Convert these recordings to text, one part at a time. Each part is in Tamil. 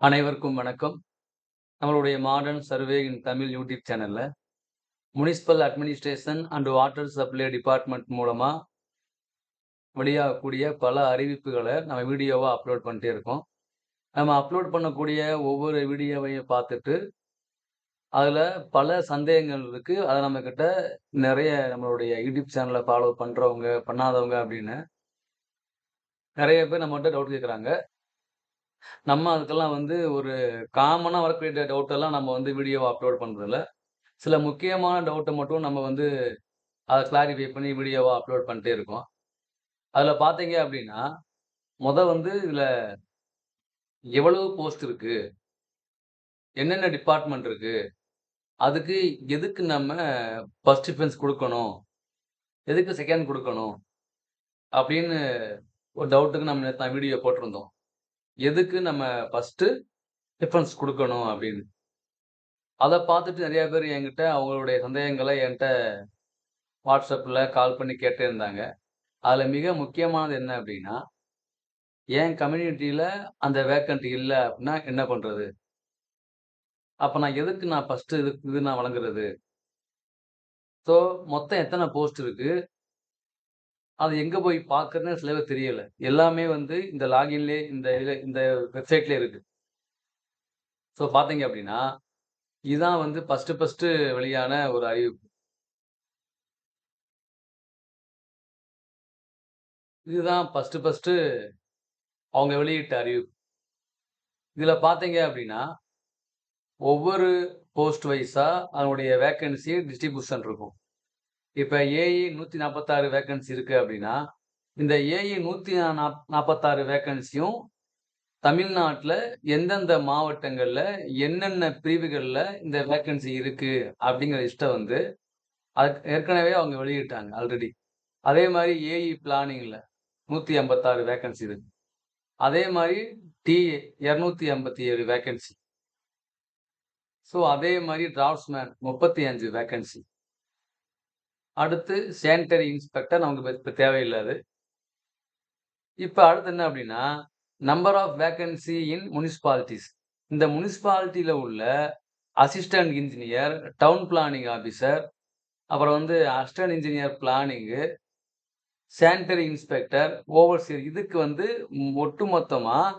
அனைவருக்கும் வணக்கம். நம்மளுடைய modern survey in Tamil YouTube சேனலில் municipal administration and water supply department மூலமாக வெளியாகக்கூடிய பல அறிவிப்புகளை நம்ம வீடியோவாக அப்லோட் பண்ணிட்டே இருக்கோம். நம்ம அப்லோட் பண்ணக்கூடிய ஒவ்வொரு வீடியோவையும் பார்த்துட்டு, அதில் பல சந்தேகங்கள் இருக்குது அதை நம்மக்கிட்ட நிறைய நம்மளுடைய யூடியூப் சேனலை ஃபாலோ பண்ணுறவங்க பண்ணாதவங்க அப்படின்னு நிறைய பேர் நம்மகிட்ட டவுட் கேட்குறாங்க. நம்ம அதுக்கெல்லாம் வந்து ஒரு காமனா வரக்கூடிய டவுட் எல்லாம் நம்ம வந்து வீடியோவா அப்லோட் பண்றதில்ல. சில முக்கியமான டவுட்ட மட்டும் நம்ம வந்து அத கிளாரிஃபை பண்ணி வீடியோவா அப்லோட் பண்ணிட்டே இருக்கோம். அதுல பார்த்தீங்க அப்படின்னா, மொத வந்து இதுல எவ்வளவு போஸ்ட் இருக்கு? என்னென்ன டிபார்ட்மெண்ட் இருக்கு? அதுக்கு எதுக்கு நம்ம ஃபர்ஸ்ட் டிஃபென்ஸ் குடுக்கணும்? எதுக்கு செகண்ட் குடுக்கணும்? அப்படின்னு ஒரு டவுட்டுக்கு நம்ம நேத்து நான் வீடியோ போட்டிருந்தோம். எதுக்கு நம்ம ஃபஸ்ட்டு டிஃபரன்ஸ் கொடுக்கணும் அப்படின்னு. அதை பார்த்துட்டு நிறையா பேர் என்கிட்ட அவங்களுடைய சந்தேகங்களை என்கிட்ட வாட்ஸ்அப்பில் கால் பண்ணி கேட்டே இருந்தாங்க. அதில் மிக முக்கியமானது என்ன அப்படின்னா, என் கம்யூனிட்டியில் அந்த வேக்கண்ட் இல்லை அப்படின்னா என்ன பண்ணுறது அப்போ நான் எதுக்கு நான் ஃபர்ஸ்ட்டு இது இது நான் வழங்குறது? ஸோ மொத்தம் எத்தனை போஸ்ட் இருக்குது அது எங்கே போய் பார்க்கறதுன்னு சில பேர் தெரியலை எல்லாமே வந்து இந்த லாகின்லேயே இந்த இதில் இந்த வெப்சைட்லேயே இருக்கு. ஸோ பார்த்தீங்க அப்படின்னா, இதுதான் வந்து ஃபர்ஸ்ட்டு ஃபஸ்ட்டு வெளியான ஒரு அறிவிப்பு. இதுதான் ஃபஸ்ட்டு ஃபஸ்ட்டு அவங்க வெளியிட்ட அறிவிப்பு. இதில் பார்த்தீங்க அப்படின்னா, ஒவ்வொரு போஸ்ட் வைஸாக அதனுடைய வேக்கன்சி டிஸ்ட்ரிபியூஷன் இருக்கும். இப்ப ஏஇ 146 வேக்கன்சி இருக்கு அப்படின்னா, இந்த ஏஇ 146 வேக்கன்சியும் தமிழ்நாட்டில் எந்தெந்த மாவட்டங்கள்ல, என்னென்ன பிரிவுகள்ல இந்த வேக்கன்சி இருக்கு அப்படிங்கிற இஷ்டம் வந்து அதுக்கு ஏற்கனவே அவங்க வெளியிட்டாங்க ஆல்ரெடி. அதே மாதிரி ஏஇ பிளானிங்ல 156 வேக்கன்சி இருக்கு. அதே மாதிரி டிஏ 287 வேக்கன்சி. ஸோ அதே மாரி டிராஃப்ட்ஸ்மேன் 35 வேக்கன்சி. அடுத்து சேனிட்டரி இன்ஸ்பெக்டர் நமக்கு இப்போ தேவையில்லாது அது. அடுத்து என்ன அப்படின்னா, number of vacancy in municipalities இந்த முனிசிபாலிட்டியில் உள்ள assistant engineer, town planning officer அப்புறம் வந்து assistant engineer planning, sanitary inspector, overseer இதுக்கு வந்து ஒட்டு மொத்தமாக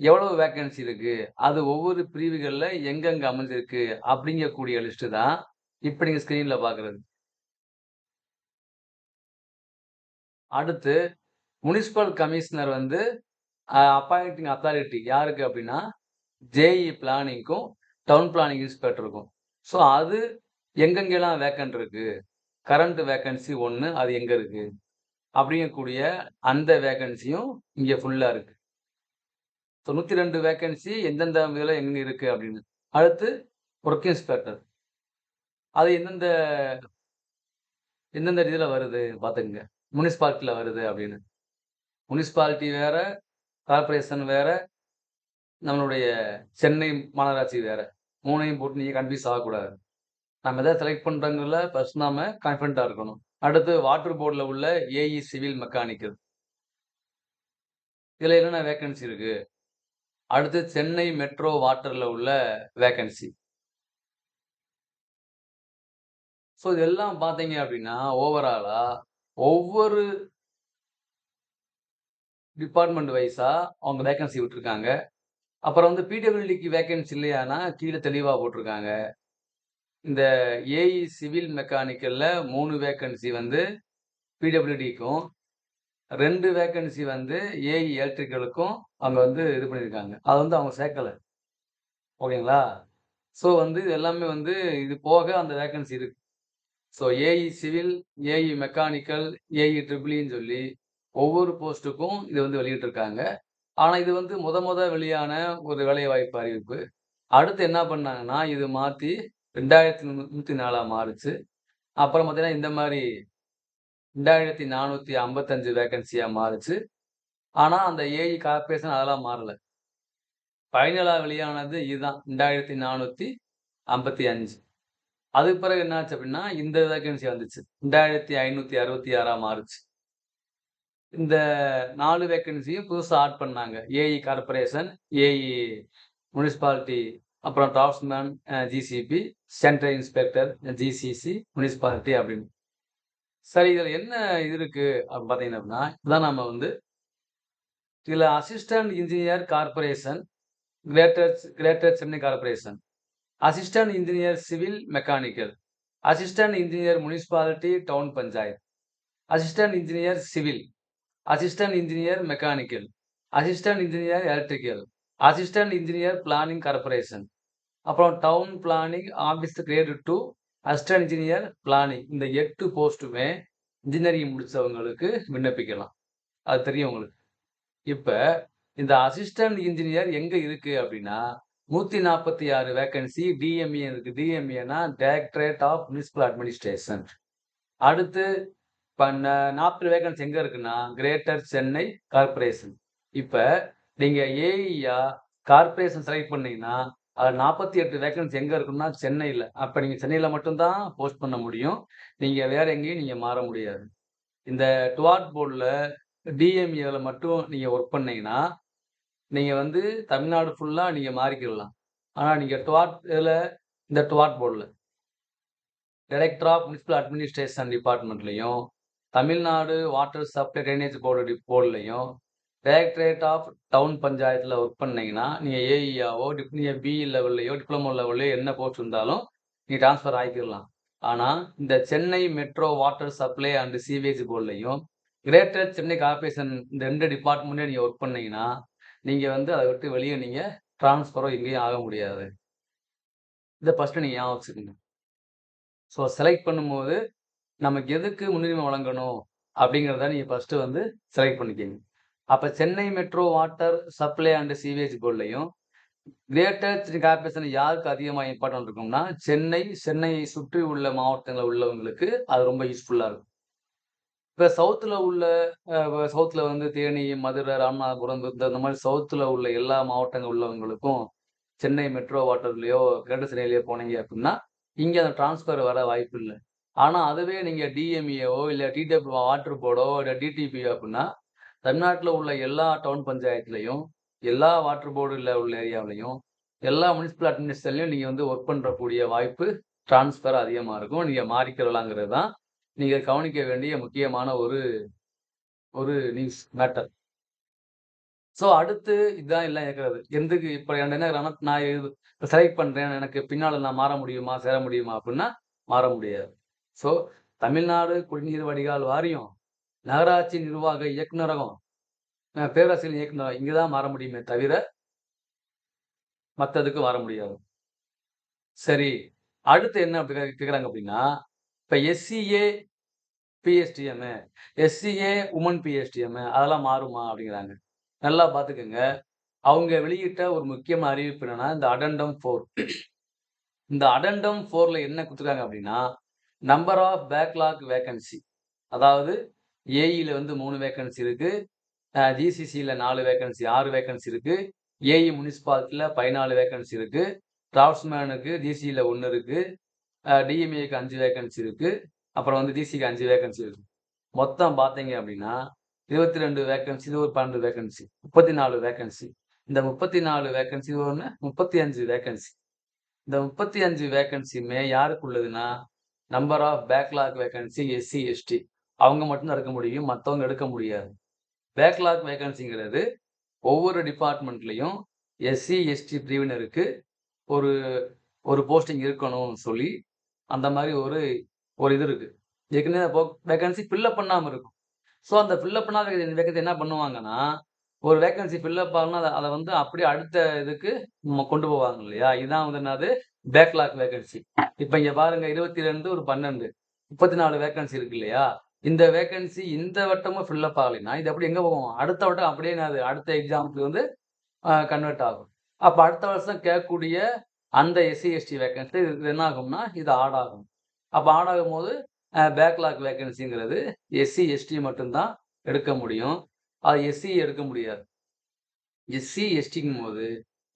எவ்வளவு வேக்கன்சி இருக்குது அது ஒவ்வொரு பிரிவுகளில் எங்கெங்கே அமைஞ்சிருக்கு? அப்படிங்கக்கூடிய லிஸ்ட்டு தான் இப்போ நீங்கள் ஸ்க்ரீனில் பார்க்குறது. அடுத்து முனிசிபல் கமிஷனர் வந்து அப்பாயிண்டிங் அத்தாரிட்டி யாருக்கு அப்படின்னா, ஜேஇ பிளானிங்க்கும், டவுன் பிளானிங் இன்ஸ்பெக்டருக்கும். ஸோ அது எங்கெங்கெல்லாம் வேக்கன்ட் இருக்குது கரண்ட் வேக்கன்சி ஒன்று அது எங்கே இருக்குது அப்படிங்கக்கூடிய அந்த வேக்கன்சியும் இங்கே ஃபுல்லாக இருக்குது தொண்ணூற்றி ரெண்டு வேக்கன்சி எந்தெந்த இதில் எங்கே இருக்குது அப்படின்னு. அடுத்து ஒர்க் இன்ஸ்பெக்டர். அது எந்தெந்த எந்தெந்த இதில் வருது பார்த்துக்குங்க முனிசிபாலிட்டியில் வருது அப்படின்னு. முனிசிபாலிட்டி வேற, கார்ப்பரேஷன் வேற, நம்மளுடைய சென்னை மாநகராட்சி வேற. மூணையும் போட்டு நீங்கள் கன்ஃப்யூஸ் ஆகக்கூடாது. நம்ம எதாவது செலக்ட் பண்றோங்கறதுல ஃபர்ஸ்ட் நாம கான்ஃபிடண்ட்டாக இருக்கணும். அடுத்து வாட்டர் போர்டில் உள்ள ஏஇ சிவில் மெக்கானிக்கல். இதில் என்னென்ன வேக்கன்சி இருக்கு? அடுத்து சென்னை மெட்ரோ வாட்டரில் உள்ள வேக்கன்சி. ஸோ இதெல்லாம் பார்த்தீங்க அப்படின்னா, ஓவராலாக ஒவ்வொரு டிபார்ட்மெண்ட் வைஸாக அவங்க வேக்கன்சி விட்டுருக்காங்க. அப்புறம் வந்து பிடபிள்யூடிக்கு வேக்கன்சி இல்லையான்னா, கீழே தெளிவாக போட்டிருக்காங்க இந்த ஏஇ சிவில் மெக்கானிக்கலில் மூணு வேக்கன்சி வந்து பிடபிள்யூடிக்கும், ரெண்டு வேக்கன்சி வந்து ஏஇ எலக்ட்ரிக்கலுக்கும் அவங்க வந்து இது பண்ணியிருக்காங்க. அது வந்து அவங்க சேர்க்கலை ஓகேங்களா? ஸோ வந்து இது எல்லாமே வந்து இது போக அந்த வேக்கன்சி இருக்கு. So AE civil, AE mechanical, AE ட்ரிபிளின்னு சொல்லி ஒவ்வொரு போஸ்ட்டுக்கும் இது வந்து வெளியிட்டிருக்காங்க. ஆனால் இது வந்து முத முத வெளியான ஒரு வேலைவாய்ப்பு அறிவிப்பு. அடுத்து என்ன பண்ணாங்கன்னா, இது மாற்றி ரெண்டாயிரத்தி நூற்றி நாலாக மாறுச்சு. அப்புறம் பார்த்தீங்கன்னா, இந்த மாதிரி ரெண்டாயிரத்தி நானூற்றி ஐம்பத்தஞ்சு வேக்கன்சியாக மாறுச்சு. ஆனால் அந்த ஏஇ கார்ப்பரேஷன் அதெல்லாம் மாறலை ஃபைனலா வெளியானது இதுதான் 2455. அதுக்கு பிறகு என்னாச்சு அப்படின்னா, இந்த வேகன்சி வந்துச்சு. 2566ஆ மாறுச்சு. இந்த நாலு வேக்கன்சியும் புதுசாக ஆட் பண்ணாங்க. ஏஇ கார்ப்பரேஷன், ஏஇ முனிசிபாலிட்டி அப்புறம் draftsman GCP central inspector GCC municipality அப்படின்னு சரி இதில் என்ன இது இருக்கு அப்படின்னு பார்த்தீங்கன்னா அப்படின்னா இதான் நம்ம வந்து இதில் assistant engineer corporation greater greater Chennai corporation assistant engineer civil mechanical assistant engineer municipality town panchayat assistant engineer civil assistant engineer mechanical assistant engineer electrical assistant engineer planning corporation அப்புறம் town planning office grade two assistant engineer planning இந்த எட்டு போஸ்ட்டுமே இன்ஜினியரிங் முடித்தவங்களுக்கு விண்ணப்பிக்கலாம். அது தெரியும் உங்களுக்கு. இப்போ இந்த அசிஸ்டன்ட் இன்ஜினியர் எங்கே இருக்குது அப்படின்னா நூற்றி நாற்பத்தி ஆறு வேகன்சி டிஎம்ஏ இருக்குது டிஎம்ஏனா டைரக்டரேட் ஆஃப் முனிசிபல் அட்மினிஸ்ட்ரேஷன் அடுத்து இப்போ நாற்பது வேகன்சி எங்கே இருக்குன்னா கிரேட்டர் சென்னை கார்பரேஷன் இப்போ நீங்கள் ஏஇயா கார்பரேஷன் செலக்ட் பண்ணீங்கன்னா அதில் நாற்பத்தி எட்டு வேகன்சி எங்கே இருக்குன்னா சென்னையில். அப்போ நீங்கள் சென்னையில் மட்டும்தான் போஸ்ட் பண்ண முடியும். நீங்கள் வேற எங்கேயும் நீங்கள் மாற முடியாது. இந்த டுவார்ட் போர்டில் டிஎம்ஏல மட்டும் நீங்கள் ஒர்க் பண்ணீங்கன்னா நீங்கள் வந்து தமிழ்நாடு ஃபுல்லாக நீங்கள் மாறிக்கிடலாம். ஆனால் நீங்கள் டுவார்ட் இதில் இந்த டுவார்ட் போர்டில் director of municipal administration டிபார்ட்மெண்ட்லையும் Tamil Nadu water supply drainage board போர்ட்லையும் directorate of town பஞ்சாயத்தில் ஒர்க் பண்ணீங்கன்னா நீங்கள் ஏஇஆவோ டிப் நீங்கள் பிஇ லெவல்லையோ டிப்ளமோ லெவல்லையோ என்ன போஸ்ட் இருந்தாலும் நீங்கள் ட்ரான்ஸ்ஃபர் ஆகிக்கிடலாம் ஆனால் இந்த Chennai metro water supply and sewage போர்ட்லையும் greater Chennai corporation இந்த ரெண்டு டிபார்ட்மெண்ட்லேயும் நீங்கள் ஒர்க் பண்ணீங்கன்னா நீங்கள் வந்து அதை விட்டு வெளியே நீங்கள் டிரான்ஸ்ஃபரோ எங்கேயும் ஆக முடியாது. இதை ஃபஸ்ட்டு நீங்கள் ஞாபகம் வச்சுக்கோங்க. ஸோ செலக்ட் பண்ணும்போது நமக்கு எதுக்கு முன்னுரிமை வழங்கணும் அப்படிங்கிறத நீங்கள் ஃபஸ்ட்டு வந்து செலக்ட் பண்ணிக்கிங்க. அப்போ Chennai metro water supply and sewage போர்ட்லையும் greater corporation யாருக்கு அதிகமாக இம்பார்ட்டன்ட் இருக்கும்னா சென்னை சென்னையை சுற்றி உள்ள மாவட்டங்களில் உள்ளவங்களுக்கு அது ரொம்ப யூஸ்ஃபுல்லாக இருக்கும். இப்போ சவுத்தில் உள்ள சவுத்தில் வந்து தேனி மதுரை ராமநாதபுரம் இந்த மாதிரி சவுத்தில் உள்ள எல்லா மாவட்டங்கள் உள்ளவங்களுக்கும் சென்னை மெட்ரோ வாட்டர்லேயோ கிரேட்டர் சென்னையிலையோ போனீங்க அப்படின்னா இங்கே அந்த டிரான்ஸ்ஃபர் வர வாய்ப்பு இல்லை. ஆனால் அதுவே நீங்கள் டிஎம்இஓ இல்லை டிடபிள்யூ வாட்டர் போர்டோ இல்லை டிடிபியோ அப்படின்னா தமிழ்நாட்டில் உள்ள எல்லா டவுன் பஞ்சாயத்துலையும் எல்லா வாட்டர் போர்டில் உள்ள ஏரியாவிலையும் எல்லா முனிசிபல் அட்மினிஸ்ட்ரேஷன்லையும் நீங்கள் வந்து ஒர்க் பண்ணுறக்கூடிய வாய்ப்பு டிரான்ஸ்ஃபர் அதிகமாக இருக்கும். நீங்கள் மாறிக்கிறலாங்கிறது தான் நீங்கள் கவனிக்க வேண்டிய முக்கியமான ஒரு ஒரு நியூஸ் மேட்டர் ஸோ அடுத்து இதுதான் எல்லாம் இருக்கிறது. எந்தக்கு இப்போ என்ன நான் செலக்ட் பண்ணுறேன் எனக்கு பின்னால் நான் மாற முடியுமா சேர முடியுமா அப்படின்னா மாற முடியாது. ஸோ தமிழ்நாடு குடிநீர் வடிகால் வாரியம் நகராட்சி நிர்வாக இயக்குநரகம் பேராசிரியர் இயக்குநரகம் இங்கே தான் மாற முடியுமே தவிர மற்றதுக்கு வர முடியாது. சரி அடுத்து என்ன அப்படி கேட்குறாங்க அப்படின்னா இப்போ SCA PSTM SCA woman PSTM அதெல்லாம் மாறுமா அப்படிங்கிறாங்க. நல்லா பார்த்துக்கோங்க அவங்க வெளியிட்ட ஒரு முக்கியமான அறிவிப்பு என்னன்னா இந்த அடண்டம் ஃபோர் இந்த அடண்டம் ஃபோரில் என்ன கொடுத்துருக்காங்க அப்படின்னா நம்பர் ஆஃப் பேக்லாக் வேக்கன்சி அதாவது ஏஇல வந்து மூணு வேக்கன்சி இருக்கு ஜிசிசியில் நாலு வேக்கன்சி ஆறு வேக்கன்சி இருக்கு ஏஇ முனிசிபாலிட்டியில் பதினாலு வேக்கன்சி இருக்கு டிராஃப்ட்ஸ்மேனுக்கு ஜிசியில் ஒன்று இருக்கு டிஎம்ஏக்கு அஞ்சு வேக்கன்சி இருக்குது அப்புறம் வந்து டிசிக்கு அஞ்சு வேகன்சி இருக்கு. மொத்தம் பார்த்தீங்க அப்படின்னா இருபத்தி ரெண்டு வேக்கன்சி இது ஒரு பன்னெண்டு வேக்கன்சி முப்பத்தி நாலு வேக்கன்சி இந்த முப்பத்தி நாலு வேக்கன்சி ஒன்று முப்பத்தி அஞ்சு வேக்கன்சி இந்த முப்பத்தி அஞ்சு வேகன்சியுமே யாருக்கு உள்ளதுன்னா number of backlog vacancy SC ST அவங்க மட்டும்தான் எடுக்க முடியும் மற்றவங்க எடுக்க முடியாது. பேக்லாக் வேகன்சிங்கிறது ஒவ்வொரு டிபார்ட்மெண்ட்லேயும் எஸ்சி எஸ்டி பிரிவினருக்கு ஒரு ஒரு போஸ்டிங் இருக்கணும்னு சொல்லி அந்த மாதிரி ஒரு ஒரு இது இருக்குது ஏற்கனவே வேகன்சி ஃபில்லப் பண்ணாமல் இருக்கும். ஸோ அந்த ஃபில்லப் பண்ணாத வேகன்சி என்ன பண்ணுவாங்கன்னா ஒரு வேகன்சி ஃபில்லப் ஆகணும் அதை அதை வந்து அப்படியே அடுத்த இதுக்கு கொண்டு போவாங்க இல்லையா? இதுதான் வந்து என்னது? பேக்லாக் வேகன்சி இப்போ இங்கே பாருங்க இருபத்தி ரெண்டு ஒரு பன்னெண்டு. முப்பத்தி நாலு வேகன்சி இருக்கு இல்லையா? இந்த வேகன்சி இந்த வட்டமும் ஃபில்லப் ஆகலைன்னா இது அப்படி எங்கே போகும்? அடுத்த வட்டம் அப்படியே என்னது? அடுத்த எக்ஸாமுக்கு வந்து கன்வெர்ட் ஆகும். அப்போ அடுத்த வருஷம் கேட்கக்கூடிய அந்த எஸ்சி எஸ்டி வேக்கன்சி இது என்ன ஆகும்னா இது ஆட் ஆகும். அப்போ ஆட் ஆகும் போது பேக்லாக் வேக்கன்சிங்கிறது எஸ்சி எஸ்டி மட்டும்தான் எடுக்க முடியும். அது எஸ்சி எடுக்க முடியாது. எஸ்சி எஸ்டிங்கும் போது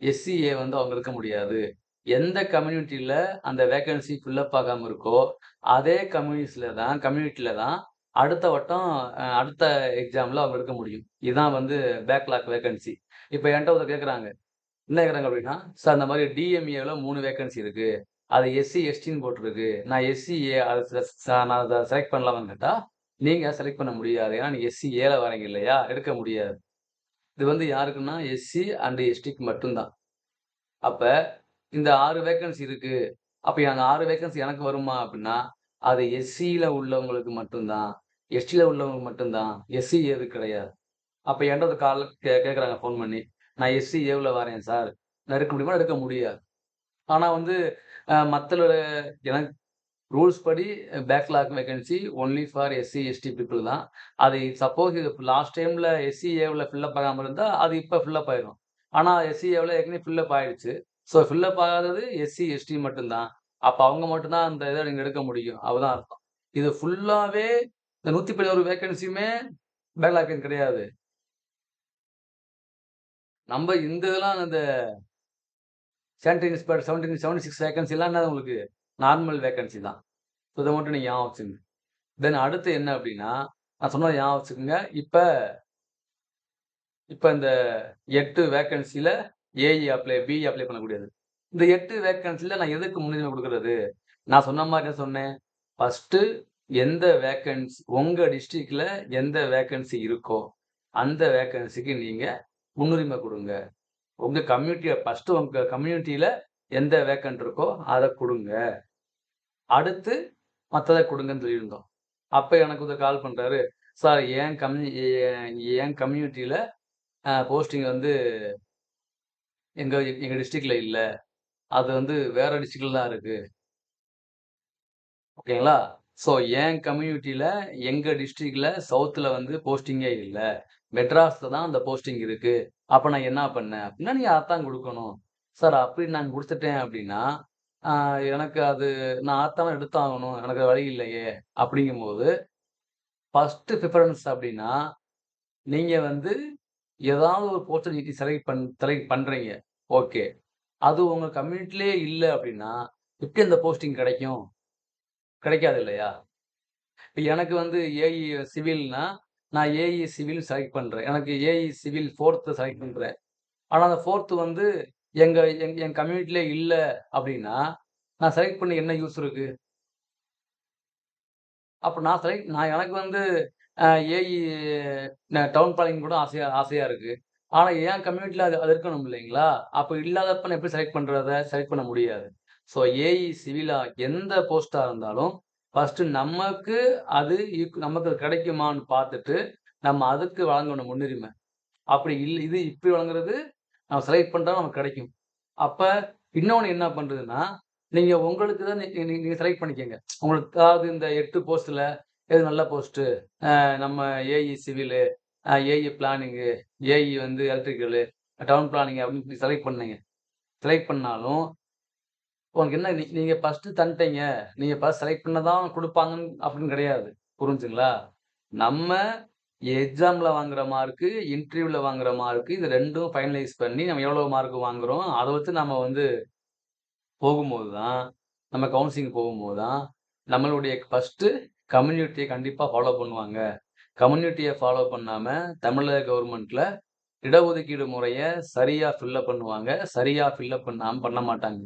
எஸ்சிஏ வந்து அவங்க எடுக்க முடியாது. எந்த கம்யூனிட்டியில் அந்த வேக்கன்சி ஃபில்லப் ஆகாமல் இருக்கோ அதே கம்யூனிட்டியில் தான் கம்யூனிட்டியில் தான் அடுத்த வட்டம் அடுத்த எக்ஸாமில் அவங்க எடுக்க முடியும். இதுதான் வந்து பேக்லாக் வேக்கன்சி இப்போ என்கிட்ட ஒருத்தர் கேட்குறாங்க என்ன கேட்குறாங்க அப்படின்னா, சார் அந்த மாதிரி டிஎம்ஏவில் மூணு வேக்கன்சி இருக்கு. அது எஸ்சி, எஸ்டின்னு போட்டிருக்கு. நான் எஸ்சி ஏ அதை நான் அதை செலக்ட் பண்ணலாமான்னு கேட்டால் நீங்கள் செலக்ட் பண்ண முடியாது. ஏன்னா நீங்கள் எஸ்சி ஏல வரீங்க இல்லையா? எடுக்க முடியாது. இது வந்து யாருக்குன்னா, எஸ்சி அண்ட் எஸ்டிக்கு மட்டும் தான். இந்த ஆறு வேக்கன்சி இருக்குது அப்போ அந்த ஆறு வேக்கன்சி எனக்கு வருமா அப்படின்னா, அது எஸ்சியில் உள்ளவங்களுக்கு மட்டும்தான் எஸ்டியில் உள்ளவங்களுக்கு மட்டும்தான் எஸ்சி ஏது கிடையாது. அப்போ என்ட்ட கால கே கேட்குறாங்க ஃபோன் பண்ணி. நான் எஸ்சி ஏவில் வரேன் சார். நான் எடுக்க முடியுமா? எடுக்க முடியாது. ஆனா வந்து அ எனக்கு ரூல்ஸ் படி backlog vacancy only for SC, ST people தான். அது சப்போஸ் இது லாஸ்ட் டைம்ல எஸ்சி ஏவில் ஃபில்லப் ஆகாம இருந்தா, அது இப்ப ஃபில்லப் ஆயிடும் ஆனால் ஆனா எஸ்சி ஏவில் ஏற்கனவே ஃபில்லப் ஆயிடுச்சு. ஸோ ஃபில்லப் ஆகாதது எஸ்சி, எஸ்டி மட்டும் தான். அவங்க மட்டும்தான் அந்த இதை நீங்கள் எடுக்க முடியும். அவ்வளதான் அர்த்தம். இது ஃபுல்லாவே இந்த 111 வேக்கன்சியுமே பேக்லாக் கிடையாது. நம்ம இந்த இதெல்லாம் இந்த சானிட்டரி இன்ஸ்பெக்டர் 17 76 வேக்கன்சிலாம் என்னது உங்களுக்கு நார்மல் வேக்கன்சி தான். ஸோ இதை மட்டும் நீங்கள் ஞாபகம் வச்சுங்க தென் அடுத்து என்ன அப்படின்னா, நான் சொன்னது ஞாபகம் வச்சுக்கோங்க இப்போ இப்போ இந்த 8 வேக்கன்சில ஏஇ அப்ளை பிஇ அப்ளை பண்ணக்கூடியது. இந்த 8 வேக்கன்சில நான் எதுக்கு முன்னுரிமை கொடுக்குறது நான் சொன்ன மாதிரி என்ன சொன்னேன்? ஃபஸ்ட்டு எந்த வேக்கன்சி உங்க டிஸ்ட்ரிக்ட்ல எந்த வேக்கன்சி இருக்கோ, அந்த வேக்கன்சிக்கு நீங்கள் முன்னுரிமை கொடுங்க உங்கள் கம்யூனிட்டியை ஃபஸ்ட்டு உங்கள் கம்யூனிட்டியில் எந்த வேக்கன்ட் இருக்கோ, அதை கொடுங்க அடுத்து மற்றதை கொடுங்கன்னு சொல்லியிருந்தோம். அப்போ எனக்கு வந்து கால் பண்ணுறாரு சார் என் கம்யூ என் கம்யூனிட்டியில் போஸ்டிங் வந்து எங்கள் எங்கள் டிஸ்ட்ரிக்டில் இல்லை அது வந்து வேறு டிஸ்ட்ரிக்டில் தான் இருக்குது ஓகேங்களா? ஸோ என் கம்யூனிட்டியில் எங்கள் டிஸ்ட்ரிக்டில் சவுத்தில் வந்து போஸ்டிங்கே இல்லை மெட்ராஸில் தான் அந்த போஸ்டிங் இருக்குது அப்போ நான் என்ன பண்ணேன்? அப்படின்னா, நீங்கள் அதான் கொடுக்கணும் சார் அப்படி நான் கொடுத்துட்டேன் அப்படின்னா, எனக்கு அது நான் ஆத்தான் எடுத்தாகணும். எனக்கு வழி இல்லையே. அப்படிங்கும்போது, ஃபஸ்ட்டு ப்ரிஃபரன்ஸ் அப்படின்னா, நீங்கள் வந்து ஏதாவது ஒரு போஸ்ட்ட செலக்ட் பண் செலக்ட் பண்ணுறீங்க ஓகே. அது உங்கள் கம்யூனிட்டிலே இல்லை அப்படின்னா, எப்படி அந்த போஸ்டிங் கிடைக்கும்? கிடைக்காது இல்லையா? இப்போ எனக்கு வந்து ஏஇ சிவில்னா, நான் ஏஇ சிவில் செலக்ட் பண்றேன். எனக்கு ஏஇ சிவில் ஃபோர்த்து செலக்ட் பண்றேன். ஆனா அந்த ஃபோர்த்து வந்து எங்க எங் என் கம்யூனிட்டிலே இல்ல அப்படின்னா, நான் செலக்ட் பண்ணி என்ன யூஸ் இருக்கு? அப்போ நான் செலக்ட் நான் எனக்கு வந்து ஏஇ டவுன் பிளானிங் கூட ஆசையா ஆசையா இருக்கு. ஆனா என் கம்யூனிட்டில அது அது இருக்கணும் இல்லைங்களா? அப்போ இல்லாதப்ப நான் எப்படி செலக்ட் பண்ணுறத செலக்ட் பண்ண முடியாது. ஸோ ஏஇ சிவிலா எந்த போஸ்ட்டாக இருந்தாலும், ஃபஸ்ட்டு நமக்கு அது நமக்கு அது கிடைக்குமான்னு பார்த்துட்டு, நம்ம அதுக்கு வழங்கணும் முன்னுரிமை. அப்படி இல் இது இப்படி வழங்குறது, நம்ம செலக்ட் பண்ணுறோம் நமக்கு கிடைக்கும். அப்போ இன்னொன்று என்ன பண்ணுறதுன்னா நீங்கள் உங்களுக்கு தான் நீங்கள் செலக்ட் பண்ணிக்கோங்க உங்களுக்கு அதாவது இந்த எட்டு போஸ்ட்டில் எது நல்ல போஸ்ட்டு? நம்ம AE civil, AE planning, AE வந்து எலக்ட்ரிக்கலு, டவுன் பிளானிங் அப்படின்னு செலக்ட் பண்ணீங்க. செலக்ட் பண்ணாலும், உனக்கு என்ன நீ நீங்க ஃபர்ஸ்ட்டு தந்துட்டீங்க. நீங்க ஃபர்ஸ்ட் செலக்ட் பண்ணதான் தான் அப்படின்னு கிடையாது. புரிஞ்சுங்களா? நம்ம எக்ஸாம்ல வாங்குற மார்க்கு, இன்டர்வியூல வாங்குற மார்க்கு இது ரெண்டும் ஃபைனலைஸ் பண்ணி நம்ம எவ்வளோ மார்க் வாங்குறோம், அதை வச்சு நம்ம வந்து போகும்போது தான், நம்ம கவுன்சிலிங் போகும்போது தான், நம்மளுடைய ஃபஸ்ட்டு கம்யூனிட்டியை கண்டிப்பா ஃபாலோ பண்ணுவாங்க. கம்யூனிட்டியை ஃபாலோ பண்ணாம, தமிழக கவர்மெண்ட்ல இடஒதுக்கீடு முறையை சரியா ஃபில்லப் பண்ணுவாங்க. சரியா ஃபில்லப் பண்ணாமல் பண்ண மாட்டாங்க.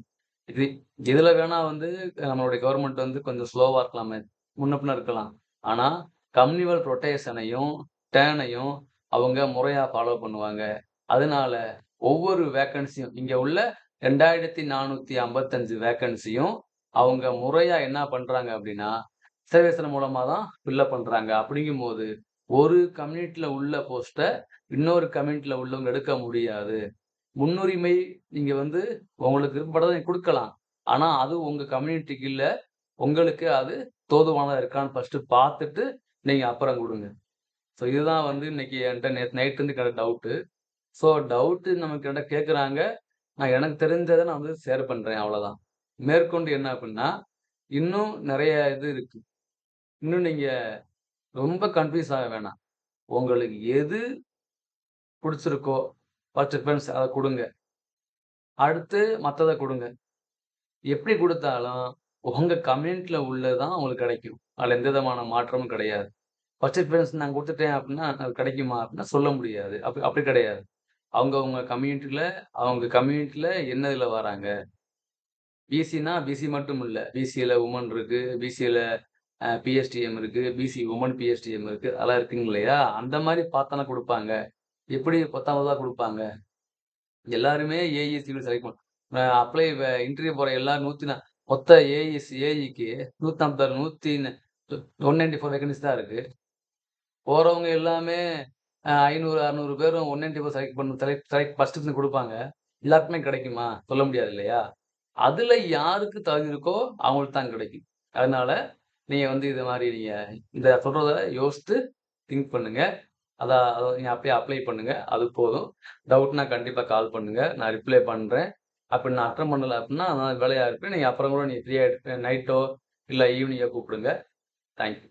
இது இதுல வேணா வந்து நம்மளுடைய கவர்மெண்ட் வந்து கொஞ்சம் ஸ்லோவா இருக்கலாமே. முன்னப்பின இருக்கலாம். ஆனா கம்யூனிவல் ரொட்டேஷனையும், டேனையும் அவங்க முறையா ஃபாலோ பண்ணுவாங்க. அதனால ஒவ்வொரு வேக்கன்சியும் இங்க உள்ள 2455 வேக்கன்சியும் அவங்க முறையா என்ன பண்றாங்க அப்படின்னா, சர்வேசன் மூலமா தான் ஃபில் பண்றாங்க அப்படிங்கும் அப்படிங்கும்போது, ஒரு கம்யூனிட்டியில உள்ள போஸ்ட்டை இன்னொரு கம்யூனிட்டியில உள்ளவங்க எடுக்க முடியாது. முன்னுரிமை நீங்க வந்து உங்களுக்கு விருப்பப்பட்டத கொடுக்கலாம் ஆனால் ஆனா அது உங்க கம்யூனிட்டிக்கு இல்ல. உங்களுக்கு அது தோதுவானதா இருக்கான்னு ஃபஸ்ட்டு பார்த்துட்டு, நீங்க அப்புறம் கொடுங்க ஸோ இதுதான் வந்து இன்னைக்கு என்கிட்ட நேத்து நைட்டு இருந்து டவுட்டு. ஸோ டவுட்டு நமக்கு என்ட்ட கேட்குறாங்க. நான் எனக்கு தெரிஞ்சதை நான் வந்து ஷேர் பண்ணுறேன் அவ்வளோதான். மேற்கொண்டு என்ன அப்படின்னா, இன்னும் நிறைய இது இருக்கு. இன்னும் நீங்கள் ரொம்ப கன்ஃப்யூஸ் ஆக வேணாம். உங்களுக்கு எது பிடிச்சிருக்கோ ஃபர்ஸ்ட் ப்ரிஃபரன்ஸ் அதை கொடுங்க அடுத்து மற்றதை கொடுங்க எப்படி கொடுத்தாலும் உங்கள் கம்யூனிட்டியில் உள்ளது தான் அவங்களுக்கு கிடைக்கும். அதில் எந்த விதமான மாற்றமும் கிடையாது. ஃபர்ஸ்ட் ப்ரிஃபரன்ஸ் நான் கொடுத்துட்டேன் அப்படின்னா, அது கிடைக்குமா அப்படின்னா சொல்ல முடியாது. அப்படி அப்படி கிடையாது. அவங்கவுங்க கம்யூனிட்டியில் அவங்க கம்யூனிட்டியில் என்ன இதில் வராங்க? பிசினா பிசி மட்டும் இல்லை பிசியில் உமன் இருக்குது பிசியில் பிஎஸ்டிஎம் இருக்குது பிசி உமன் பிஎஸ்டிஎம் இருக்குது அதெல்லாம் இருக்குங்க இல்லையா? அந்த மாதிரி பார்த்து கொடுப்பாங்க எப்படி 10ஆவதா கொடுப்பாங்க எல்லாருமே ஏஇ, சிவில் செலக்ட் பண் அப்ளை இன்டர்வியூ போகிற எல்லாரும் நூற்றி நான் மொத்த ஏஇஸ் ஏஇக்கு நூற்றி ஐம்பத்தாறு நூற்றி ஒன் நைன்டி ஃபோர் வேகன்சி தான் இருக்குது போகிறவங்க எல்லாமே ஐநூறு அறுநூறு பேரும் ஒன் நைன்டி ஃபோர் செலக்ட் பண்ண செலக்ட் செலக்ட் ஃபஸ்ட்டு கொடுப்பாங்க எல்லாருக்குமே கிடைக்குமா? சொல்ல முடியாது இல்லையா? அதில் யாருக்கு தகுதி இருக்கோ அவங்களுக்கு தான் கிடைக்கும். அதனால நீங்கள் வந்து இது மாதிரி நீங்கள் இந்த சொல்கிறத யோசித்து திங்க் பண்ணுங்கள் அத அத நீங்க அப்படியே அப்ளை பண்ணுங்கள் அது போதும். டவுட்னா கண்டிப்பாக கால் பண்ணுங்கள் நான் ரிப்ளை பண்ணுறேன் அப்படி நான் அட்டன் பண்ணலை அப்படின்னா, நான் வேலையாக இருப்பேன். நீங்கள் அப்புறம் கூட நீங்கள் ஃப்ரீயாக எடுப்பேன் நைட்டோ இல்லை ஈவினிங்கோ கூப்பிடுங்க. Thank you.